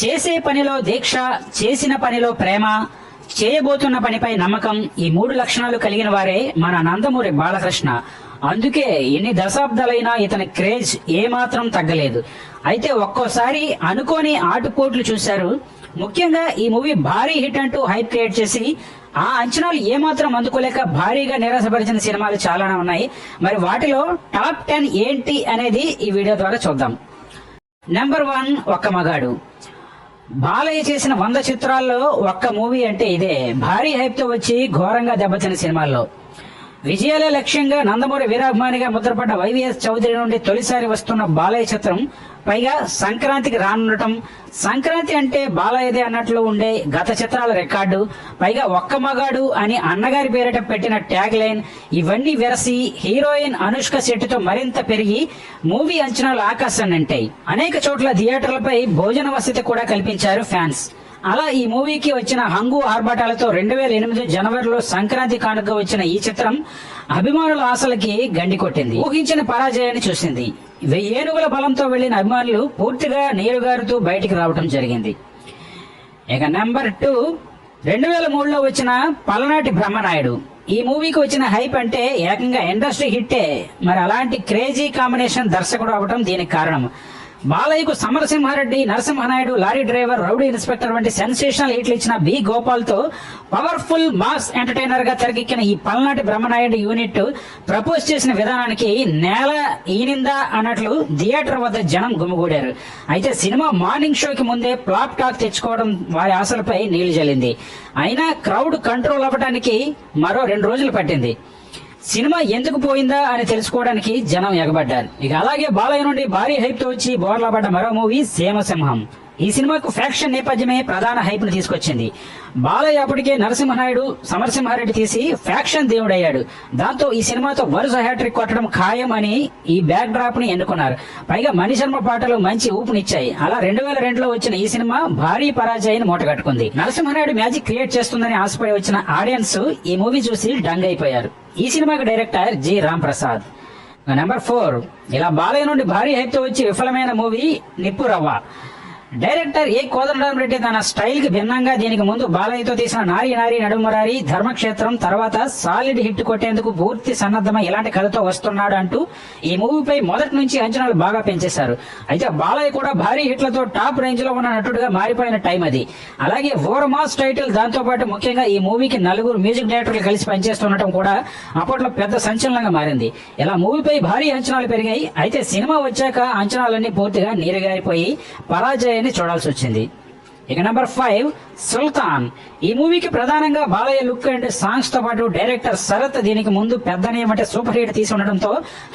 చేసే పనిలో దీక్ష చేసిన పనిలో ప్రేమ చేయబోతున్న పనిపై నమ్మకం ఈ మూడు లక్షణాలు కలిగిన వారే మన నందమూరి బాలకృష్ణ. అందుకే ఎన్ని దశాబ్దాలైనా ఇతని క్రేజ్ ఏమాత్రం తగ్గలేదు. అయితే ఒక్కోసారి అనుకోని ఆటుపోట్లు చూశారు. ముఖ్యంగా ఈ మూవీ భారీ హిట్ అంటూ హైప్ క్రియేట్ చేసి ఆ అంచనాలు ఏమాత్రం అందుకోలేక భారీగా నిరాశపరిచిన సినిమాలు చాలానే ఉన్నాయి. మరి వాటిలో టాప్ టెన్ ఏంటి అనేది ఈ వీడియో ద్వారా చూద్దాం. నెంబర్ వన్ ఒక్క మగాడు. బాలయ్య చేసిన వంద చిత్రాల్లో ఒక్క మూవీ అంటే ఇదే. భారీ హైప్తో వచ్చి ఘోరంగా దెబ్బతిన సినిమాల్లో. విజయాలే లక్ష్యంగా నందమూరి వీరాభిమానిగా ముద్రపడ్డ వైవిఎస్ చౌదరి నుండి తొలిసారి వస్తున్న బాలయ్య చిత్రం పైగా సంక్రాంతికి రానుండటం. సంక్రాంతి అంటే బాలయ్యదే అన్నట్లు ఉండే గత చిత్రాల రికార్డు పైగా ఒక్క మగాడు అని అన్నగారి పేరిట పెట్టిన ట్యాగ్ లైన్ ఇవన్నీ వెరసి హీరోయిన్ అనుష్క శెట్టితో మరింత పెరిగి మూవీ అంచనాలు ఆకాశాన్ని అనేక చోట్ల థియేటర్లపై భోజన వసతి కూడా కల్పించారు ఫ్యాన్స్. అలా ఈ మూవీకి వచ్చిన హంగు ఆర్భాటాలతో రెండు వేల ఎనిమిది జనవరిలో సంక్రాంతి కానుక వచ్చిన ఈ చిత్రం అభిమానుల ఆశలకి గండి కొట్టింది. ఊహించిన పరాజయాన్ని చూసింది. ఏనుగుల బలంతో వెళ్ళిన అభిమానులు పూర్తిగా నీరుగారుతూ బయటికి రావడం జరిగింది. ఇక నెంబర్ టూ రెండు వేల మూడులో వచ్చిన పలనాటి బ్రహ్మనాయుడు. ఈ మూవీకి వచ్చిన హైప్ అంటే ఏకంగా ఇండస్ట్రీ హిట్టే. మరి అలాంటి క్రేజీ కాంబినేషన్ దర్శకుడు అవడం దీనికి కారణం. బాలయ్యకు Samarasimha Reddy Narasimha Naidu lorry driver rowdy inspector వంటి సెన్సేషనల్ హిట్లు ఇచ్చిన బి గోపాల్తో పవర్ఫుల్ మాస్ ఎంటర్టైనర్గా తెరకెక్కిన ఈ పల్నాటి బ్రహ్మనాయుడు యూనిట్ ప్రపోజ్ చేసిన విధానానికి నేల ఈనిందా అన్నట్లు థియేటర్ వద్ద జనం గుమిగూడారు. అయితే సినిమా మార్నింగ్ షోకి ముందే ప్లాప్ టాక్ తెచ్చుకోవడం వారి ఆశలపై నీళ్ళు జల్లింది. అయినా క్రౌడ్ కంట్రోల్ అవ్వడానికి మరో రెండు రోజులు పట్టింది. సినిమా ఎందుకు పోయిందా అని తెలుసుకోవడానికి జనం ఎగబడ్డారు. ఇక అలాగే బాలయ్య నుండి భారీ హైప్తో వచ్చి బోర్లా పడ్డ మరో మూవీ సేమసింహం. ఈ సినిమాకు ఫ్యాక్షన్ నేపథ్యమే ప్రధాన హైప్ను తీసుకొచ్చింది. బాలయ్య అప్పటికే నరసింహనాయుడు సమరసింహారెడ్డి తీసి ఫ్యాక్షన్ దేవుడయ్యాడు. దాంతో ఈ సినిమాతో వరుస హ్యాట్రిక్ కొట్టడం ఖాయం అని ఈ బ్యాక్ డ్రాప్ని ఎన్నుకున్నారు. పైగా మణిశర్మ పాటలు మంచి ఊపునిచ్చాయి. అలా రెండు వేల రెండులో వచ్చిన ఈ సినిమా భారీ పరాజయాన్ని మూటగట్టుకుంది. నరసింహనాయుడు మ్యాజిక్ క్రియేట్ చేస్తుందని ఆశపడి వచ్చిన ఆడియన్స్ ఈ మూవీ చూసి డంగ్ అయిపోయారు ఈ సినిమాకి director G. Ram Prasad number four. ఇలా బాలయ్య నుండి భారీ హైప్తో వచ్చి విఫలమైన మూవీ నిప్పు రవ్వ. డైరెక్టర్ ఏ కోదండరాం రెడ్డి తన స్టైల్కి భిన్నంగా దీనికి ముందు బాలయ్యతో తీసిన నారీ నారీ నడుమరారి ధర్మక్షేత్రం తర్వాత సాలిడ్ హిట్ కొట్టేందుకు పూర్తి సన్నద్ధమై ఇలాంటి కథతో వస్తున్నాడు అంటూ ఈ మూవీపై మొదటి నుంచి అంచనాలు బాగా పెంచేశారు. అయితే బాలయ్య కూడా భారీ హిట్లతో టాప్ రేంజ్లో ఉన్న నటుడుగా మారిపోయిన టైం అది. అలాగే ఓర్ మాస్ టైటిల్ దాంతో పాటు ముఖ్యంగా ఈ మూవీకి నలుగురు మ్యూజిక్ డైరెక్టర్లు కలిసి పనిచేస్తుండటం కూడా అప్పట్లో పెద్ద సంచలనంగా మారింది. ఇలా మూవీపై భారీ అంచనాలు పెరిగాయి. అయితే సినిమా వచ్చాక అంచనాలన్నీ పూర్తిగా నీరుగారిపోయి పరాజయాన్ని చూడాల్సి వచ్చింది. ఇక నెంబర్ ఫైవ్ సుల్తాన్. ఈ మూవీకి ప్రధానంగా బాలయ్య లుక్ అండ్ సాంగ్స్తో పాటు డైరెక్టర్ శరత్ దీనికి ముందు పెద్ద అంటే సూపర్ హిట్ తీసి ఉండడంతో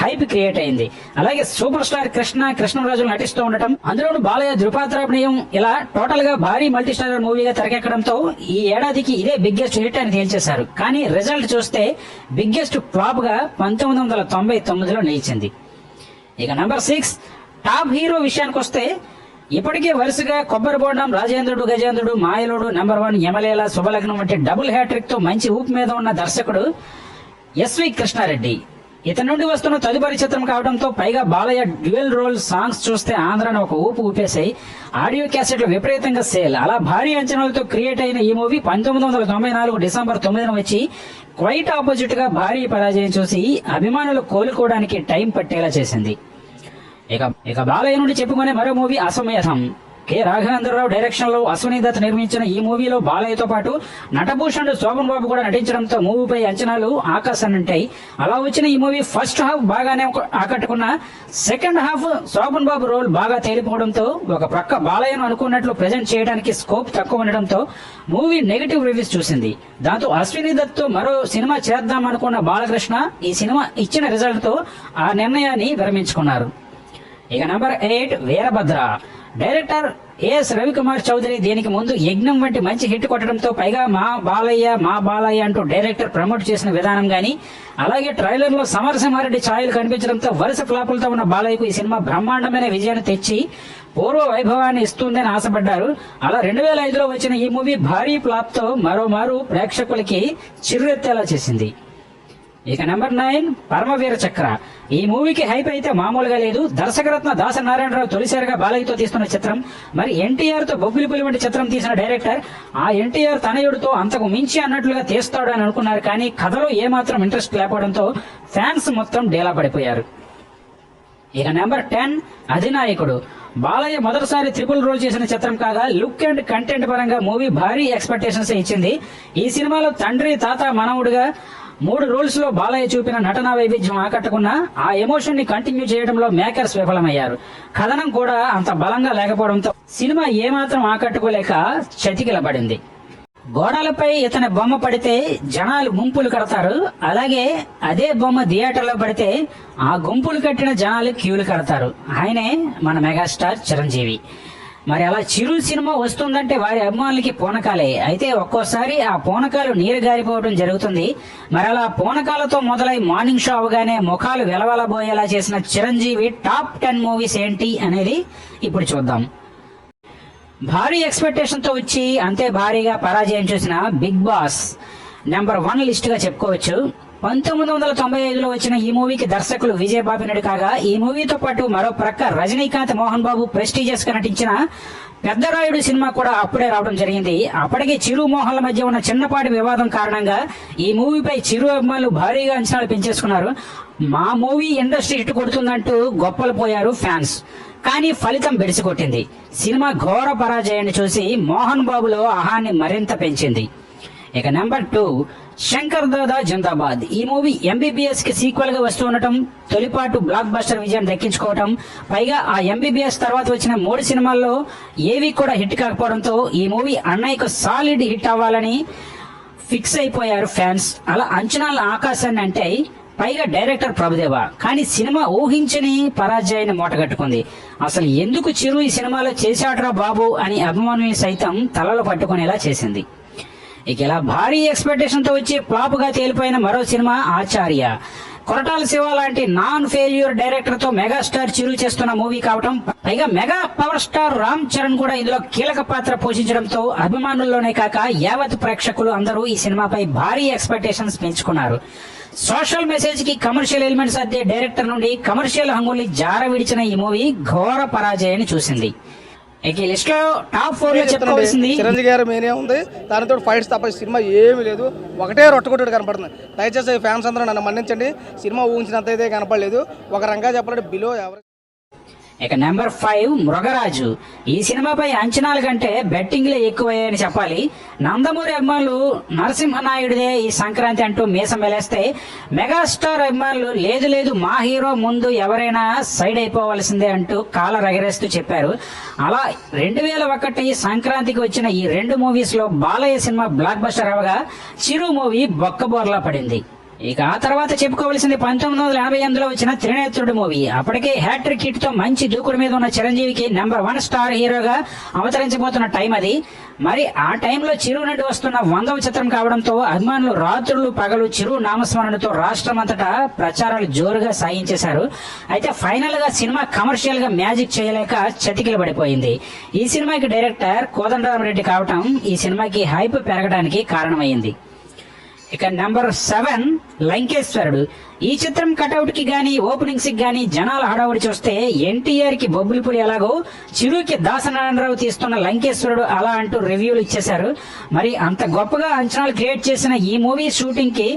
హైప్ క్రియేట్ అయింది. అలాగే సూపర్ స్టార్ కృష్ణ కృష్ణరాజు నటిస్తూ ఉండటం అందులోనూ బాలయ్య ద్రుపాత్రాభినయం ఇలా టోటల్గా భారీ మల్టీ మూవీగా తెరకెక్కడంతో ఈ ఏడాదికి ఇదే బిగ్గెస్ట్ హిట్ అని తేల్చేశారు. కానీ రిజల్ట్ చూస్తే బిగ్గెస్ట్ ఫ్లాప్గా పంతొమ్మిది వందల తొంభై తొమ్మిదిలో నిలిచింది. ఇక నంబర్ సిక్స్ టాప్ హీరో విషయానికి వస్తే ఇప్పటికే వరుసగా కొబ్బరి బోండం రాజేంద్రుడు గజేంద్రుడు మాయలుడు నెంబర్ వన్ ఎమ్మెల్యేల శుభలగ్నం వంటి డబుల్ హ్యాట్రిక్తో మంచి ఊపు మీద ఉన్న దర్శకుడు ఎస్వి కృష్ణారెడ్డి. ఇతని నుండి వస్తున్న తదుపరి చిత్రం కావడంతో పైగా బాలయ్య డ్యూయల్ రోల్ సాంగ్స్ చూస్తే ఆంధ్రాను ఒక ఊపు ఊపేశాయి. ఆడియో క్యాసెట్లు విపరీతంగా సేల్. అలా భారీ అంచనాలతో క్రియేట్ అయిన ఈ మూవీ పంతొమ్మిది వందల తొంభై నాలుగు డిసెంబర్ తొమ్మిదిన వచ్చి క్వైట్ ఆపోజిట్గా భారీ పరాజయం చూసి అభిమానులు కోలుకోవడానికి టైం పట్టేలా చేసింది. ఇక ఇక బాలయ్య నుండి చెప్పుకునే మరో మూవీ అసమేధం కె. రాఘవేంద్రరావు డైరెక్షన్లో అశ్వనీ దత్ నిర్మించిన ఈ మూవీలో బాలయ్యతో పాటు నటభూషణ్ శోభన్ బాబు కూడా నటించడంతో మూవీపై అంచనాలు ఆకాశాన్నంటాయి. అలా వచ్చిన ఈ మూవీ ఫస్ట్ హాఫ్ బాగానే ఆకట్టుకున్న second half Sobhan Babu role బాగా తేలిపోవడంతో ఒక ప్రక్క బాలయ్యను అనుకున్నట్లు ప్రజెంట్ చేయడానికి స్కోప్ తక్కువ ఉండడంతో మూవీ నెగటివ్ రివ్యూస్ చూసింది. దాంతో అశ్విని దత్తో మరో సినిమా చేద్దాం అనుకున్న బాలకృష్ణ ఈ సినిమా ఇచ్చిన రిజల్ట్తో ఆ నిర్ణయాన్ని విరమించుకున్నారు. ఇక number eight Veerabhadra. Director AS Ravikumar Chowdary దీనికి ముందు యజ్ఞం వంటి మంచి హిట్ కొట్టడంతో పైగా మా బాలయ్య మా బాలయ్య అంటూ డైరెక్టర్ ప్రమోట్ చేసిన విధానం గాని అలాగే ట్రైలర్లో సమరసింహారెడ్డి ఛాయలు కనిపించడంతో వరుస ఫ్లాపులతో ఉన్న బాలయ్యకు ఈ సినిమా బ్రహ్మాండమైన విజయాన్ని తెచ్చి పూర్వ వైభవాన్ని ఇస్తుందని ఆశపడ్డారు. అలా రెండు వేల ఐదులో వచ్చిన ఈ మూవీ భారీ ఫ్లాప్తో మరోమారు ప్రేక్షకులకి చిర్రెత్తేలా చేసింది. ఇక నెంబర్ నైన్ పరమవీర చక్ర. ఈ మూవీకి హైప్ అయితే మామూలుగా లేదు. దర్శకరత్న దాస నారాయణరావు తొలిసారిగా బాలయ్యతో తీస్తున్న చిత్రం. మరి ఎన్టీఆర్తో బొబ్బిలి పులి వంటి చిత్రం తీసిన డైరెక్టర్ ఆ ఎన్టీఆర్ తనయుడితో అంతకు మించి అన్నట్లుగా తీస్తాడు అని అనుకున్నారు. కానీ కథలో ఏమాత్రం ఇంట్రెస్ట్ లేకపోవడంతో ఫ్యాన్స్ మొత్తం డేలా పడిపోయారు. ఇక నెంబర్ టెన్ అధినాయకుడు. బాలయ్య మొదటిసారి త్రిపుల్ రోల్ చేసిన చిత్రం కాగా లుక్ అండ్ కంటెంట్ పరంగా మూవీ భారీ ఎక్స్పెక్టేషన్స్ ఇచ్చింది. ఈ సినిమాలో తండ్రి తాత మనవుడుగా మూడు రోల్స్లో బాలయ్య చూపిన నటనా వైవిధ్యం ఆకట్టుకున్న ఆ ఎమోషన్ని కంటిన్యూ చేయడంలో మేకర్స్ విఫలమయ్యారు. కథనం కూడా అంత బలంగా లేకపోవడంతో సినిమా ఏమాత్రం ఆకట్టుకోలేక చతికిలబడింది. గోడలపై ఇతని బొమ్మ పడితే జనాలు గుంపులు కడతారు. అలాగే అదే బొమ్మ థియేటర్లో పడితే ఆ గుంపులు కట్టిన జనాలు క్యూలు కడతారు. ఆయనే మన మెగాస్టార్ చిరంజీవి. మరి అలా చిరు సినిమా వస్తుందంటే వారి అభిమానులకి పూనకాలే. అయితే ఒక్కోసారి ఆ పూనకాలు నీరు గారిపోవడం జరుగుతుంది. మరి అలా పూనకాలతో మొదలై మార్నింగ్ షో అవగానే ముఖాలు వెలవలబోయేలా చేసిన చిరంజీవి టాప్ టెన్ మూవీస్ ఏంటి అనేది ఇప్పుడు చూద్దాం. భారీ ఎక్స్పెక్టేషన్తో వచ్చి అంతే భారీగా పరాజయం చూసిన బిగ్ బాస్ నెంబర్ వన్ లిస్ట్గా చెప్పుకోవచ్చు. పంతొమ్మిది వందల తొంభై ఐదులో వచ్చిన ఈ మూవీకి దర్శకులు విజయ్ బాపినడు కాగా ఈ మూవీతో పాటు మరో ప్రక్క రజనీకాంత్ మోహన్ బాబు ప్రెస్టీజియస్గా నటించిన పెద్దరాయుడు సినిమా కూడా అప్పుడే రావడం జరిగింది. అప్పటికే చిరు మోహన్ల మధ్య ఉన్న చిన్నపాటి వివాదం కారణంగా ఈ మూవీపై చిరు అభిమానులు భారీగా అంచనాలు పెంచేసుకున్నారు. మా మూవీ ఇండస్ట్రీ హిట్ కొడుతుందంటూ గొప్పలు పోయారు ఫ్యాన్స్. కానీ ఫలితం బెడిసికొట్టింది. సినిమా ఘోర పరాజయాన్ని చూసి మోహన్ బాబులో ఆహాన్ని మరింత పెంచింది. ఇక నెంబర్ టూ శంకర్ దాదా జిందాబాద్. ఈ మూవీ ఎంబీబీఎస్కి సీక్వెల్గా వస్తూ ఉండటం తొలిపాటు బ్లాక్ బస్టర్ విజయం దక్కించుకోవటం పైగా ఆ ఎంబీబీఎస్ తర్వాత వచ్చిన మూడు సినిమాల్లో ఏవి కూడా హిట్ కాకపోవడంతో ఈ మూవీ అన్నయ్యకు సాలిడ్ హిట్ అవ్వాలని ఫిక్స్ అయిపోయారు ఫ్యాన్స్ అలా అంచనాల ఆకాశాన్ని అంటే పైగా డైరెక్టర్ ప్రభుదేవ. కానీ సినిమా ఊహించని పరాజయాన్ని మూటగట్టుకుంది. అసలు ఎందుకు చిరు ఈ సినిమాలో చేశాడురా బాబు అని అభిమానుల్ని సైతం తలలు పట్టుకునేలా చేసింది. ఇక ఇలా భారీ ఎక్స్పెక్టేషన్తో వచ్చి ఫ్లాప్గా తేలిపోయిన మరో సినిమా ఆచార్య. కొరటాల శివ లాంటి నాన్ ఫెయిల్యూర్ డైరెక్టర్తో మెగాస్టార్ చిరు చేస్తున్న మూవీ కావటం పైగా mega power star Ram Charan కూడా ఇందులో కీలక పాత్ర పోషించడంతో అభిమానుల్లోనే కాక యావత్ ప్రేక్షకులు అందరూ ఈ సినిమాపై భారీ ఎక్స్పెక్టేషన్స్ పెంచుకున్నారు. సోషల్ మెసేజ్కి కమర్షియల్ ఎలిమెంట్స్ అద్దే డైరెక్టర్ నుండి కమర్షియల్ హంగుల్ని జార విడిచిన ఈ మూవీ ఘోర పరాజయాన్ని చూసింది. లిస్ట్లో టాప్ ఫోర్లో చెప్పుకోవాల్సింది. చిరంజీవి గారి మేనే ఉంది. దానితో ఫైట్స్ తప్ప సినిమా ఏమీ లేదు. ఒకటే రొట్టగొట్టుడు కనపడుతుంది. దయచేసి ఫ్యాన్స్ అందరూ నన్ను మన్నించండి. సినిమా ఊహించినంత అయితే కనపడలేదు. ఒక రంగా చెప్పాలంటే బిలో ఎవరు ఇక నెంబర్ ఫైవ్ మృగరాజు. ఈ సినిమాపై అంచనాల కంటే బెట్టింగ్లే ఎక్కువయ్యాయని చెప్పాలి. నందమూరి అభిమానులు నరసింహనాయుడిదే ఈ సంక్రాంతి అంటూ మీసం వెలేస్తే మెగాస్టార్ అభిమానులు లేదు లేదు మా హీరో ముందు ఎవరైనా సైడ్ అయిపోవలసిందే అంటూ కాల రగరేస్తూ చెప్పారు. అలా రెండు వేల ఒకటి సంక్రాంతికి వచ్చిన ఈ రెండు మూవీస్లో బాలయ్య సినిమా బ్లాక్ బస్టర్ అవగా చిరు మూవీ బొక్కబోర్లా పడింది. ఇక ఆ తర్వాత చెప్పుకోవాల్సింది పంతొమ్మిది వందల ఎనభై ఎనిమిదిలో వచ్చిన త్రినేత్రుడు మూవీ. అప్పటికే హ్యాట్రిక్ హిట్తో మంచి దూకుడు మీద ఉన్న చిరంజీవికి నెంబర్ వన్ స్టార్ హీరోగా అవతరించబోతున్న టైం అది. మరి ఆ టైంలో చిరు నటి వస్తున్న వందవ చిత్రం కావడంతో అభిమానులు రాత్రులు పగలు చిరు నామస్మరణతో రాష్ట్రం అంతటా ప్రచారాలు జోరుగా సాగించేశారు. అయితే ఫైనల్గా సినిమా కమర్షియల్గా మ్యాజిక్ చేయలేక చతికిల పడిపోయింది. ఈ సినిమాకి డైరెక్టర్ కోదండరామరెడ్డి కావటం ఈ సినిమాకి హైప్ పెరగడానికి కారణమైంది. ఇక నెంబర్ సెవెన్ లంకేశ్వరుడు. ఈ చిత్రం కటౌట్కి గాని ఓపెనింగ్స్కి గాని జనాల హడావుడి చూస్తే ఎన్టీఆర్కి బొబ్బులిపుడి ఎలాగో చిరుకి దాసనారాయణరావు తీస్తున్న లంకేశ్వరుడు అలా అంటూ రివ్యూలు ఇచ్చేశారు. మరి అంత గొప్పగా అంచనాలు క్రియేట్ చేసిన ఈ మూవీ షూటింగ్కి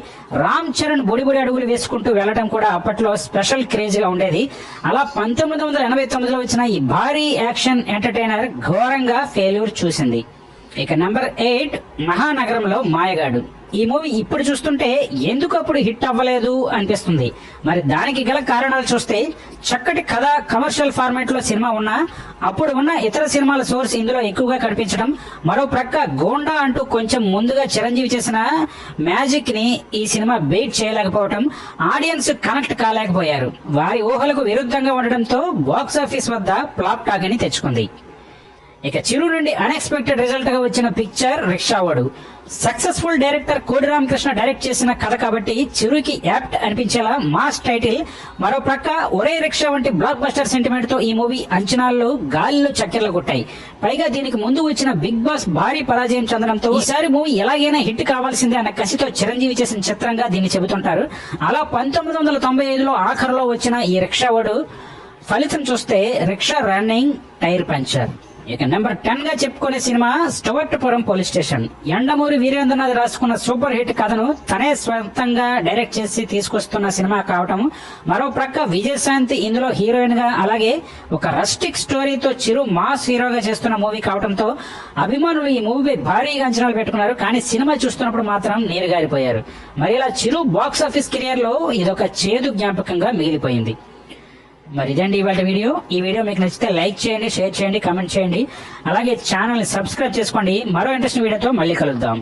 రామ్ చరణ్ బొడిబొడి అడుగులు వేసుకుంటూ వెళ్ళడం కూడా అప్పట్లో స్పెషల్ క్రేజ్గా ఉండేది. అలా పంతొమ్మిది వందల ఎనభై తొమ్మిదిలో వచ్చిన ఈ భారీ యాక్షన్ ఎంటర్టైనర్ ఘోరంగా ఫెయిల్యూర్ చూసింది. ఇక నంబర్ ఎయిట్ మహానగరంలో మాయగాడు. ఈ మూవీ ఇప్పుడు చూస్తుంటే ఎందుకు అప్పుడు హిట్ అవ్వలేదు అనిపిస్తుంది. మరి దానికి గల కారణాలు చూస్తే చక్కటి కథ కమర్షియల్ ఫార్మాట్లో సినిమా ఉన్నా అప్పుడు ఉన్న ఇతర సినిమాల సోర్స్ ఇందులో ఎక్కువగా కనిపించడం మరో ప్రక్క గోండా అంటూ కొంచెం ముందుగా చిరంజీవి చేసిన మ్యాజిక్ని ఈ సినిమా బెయిట్ చేయలేకపోవటం ఆడియన్స్ కనెక్ట్ కాలేకపోయారు. వారి ఊహలకు విరుద్ధంగా ఉండడంతో బాక్స్ ఆఫీస్ వద్ద ఫ్లాప్ టాక్ అని తెచ్చుకుంది. ఇక చిరు నుండి అన్ఎక్స్పెక్టెడ్ రిజల్ట్గా వచ్చిన పిక్చర్ రిక్షావాడు. సక్సెస్ఫుల్ డైరెక్టర్ కోడి రామకృష్ణ డైరెక్ట్ చేసిన కథ కాబట్టి చిరుకి యాప్ట్ అనిపించేలా మాస్ టైటిల్ మరో ప్రక్క ఒరే రిక్షా వంటి బ్లాక్ బస్టర్ సెంటిమెంట్తో ఈ మూవీ అంచనాల్లో గాలిలో చక్కెర్లు కొట్టాయి. పైగా దీనికి ముందు వచ్చిన బిగ్ బాస్ భారీ పరాజయం చెందడంతో ఈసారి మూవీ ఎలాగైనా హిట్ కావాల్సిందే అన్న కసితో చిరంజీవి చేసిన చిత్రంగా దీన్ని చెబుతుంటారు. అలా పంతొమ్మిది వందల తొంభై ఐదులో ఆఖరులో వచ్చిన ఈ రిక్షావాడు ఫలితం చూస్తే రిక్షా రన్నింగ్ టైర్ పంచర్. ఇక నెంబర్ టెన్గా చెప్పుకునే cinema Stuartpuram police station. Yandamuri Veerendranath రాసుకున్న సూపర్ హిట్ కథను తనే స్వంతంగా డైరెక్ట్ చేసి తీసుకొస్తున్న సినిమా కావటం మరో ప్రక్క విజయశాంతి ఇందులో హీరోయిన్గా అలాగే ఒక రస్టిక్ స్టోరీతో చిరు మాస్ హీరోగా చేస్తున్న మూవీ కావడంతో అభిమానులు ఈ మూవీ భారీగా అంచనాలు పెట్టుకున్నారు కానీ సినిమా చూస్తున్నప్పుడు మాత్రం నీరుగారిపోయారు మరి ఇలా చిరు బాక్స్ ఆఫీస్ కెరియర్లో ఇదొక చేదు జ్ఞాపకంగా మిగిలిపోయింది. మరి ఇదండి ఇవాళ వీడియో. ఈ వీడియో మీకు నచ్చితే లైక్ చేయండి షేర్ చేయండి కామెంట్ చేయండి. అలాగే ఛానల్ సబ్స్క్రైబ్ చేసుకోండి. మరో ఇంట్రెస్టింగ్ వీడియోతో మళ్ళీ కలుద్దాం.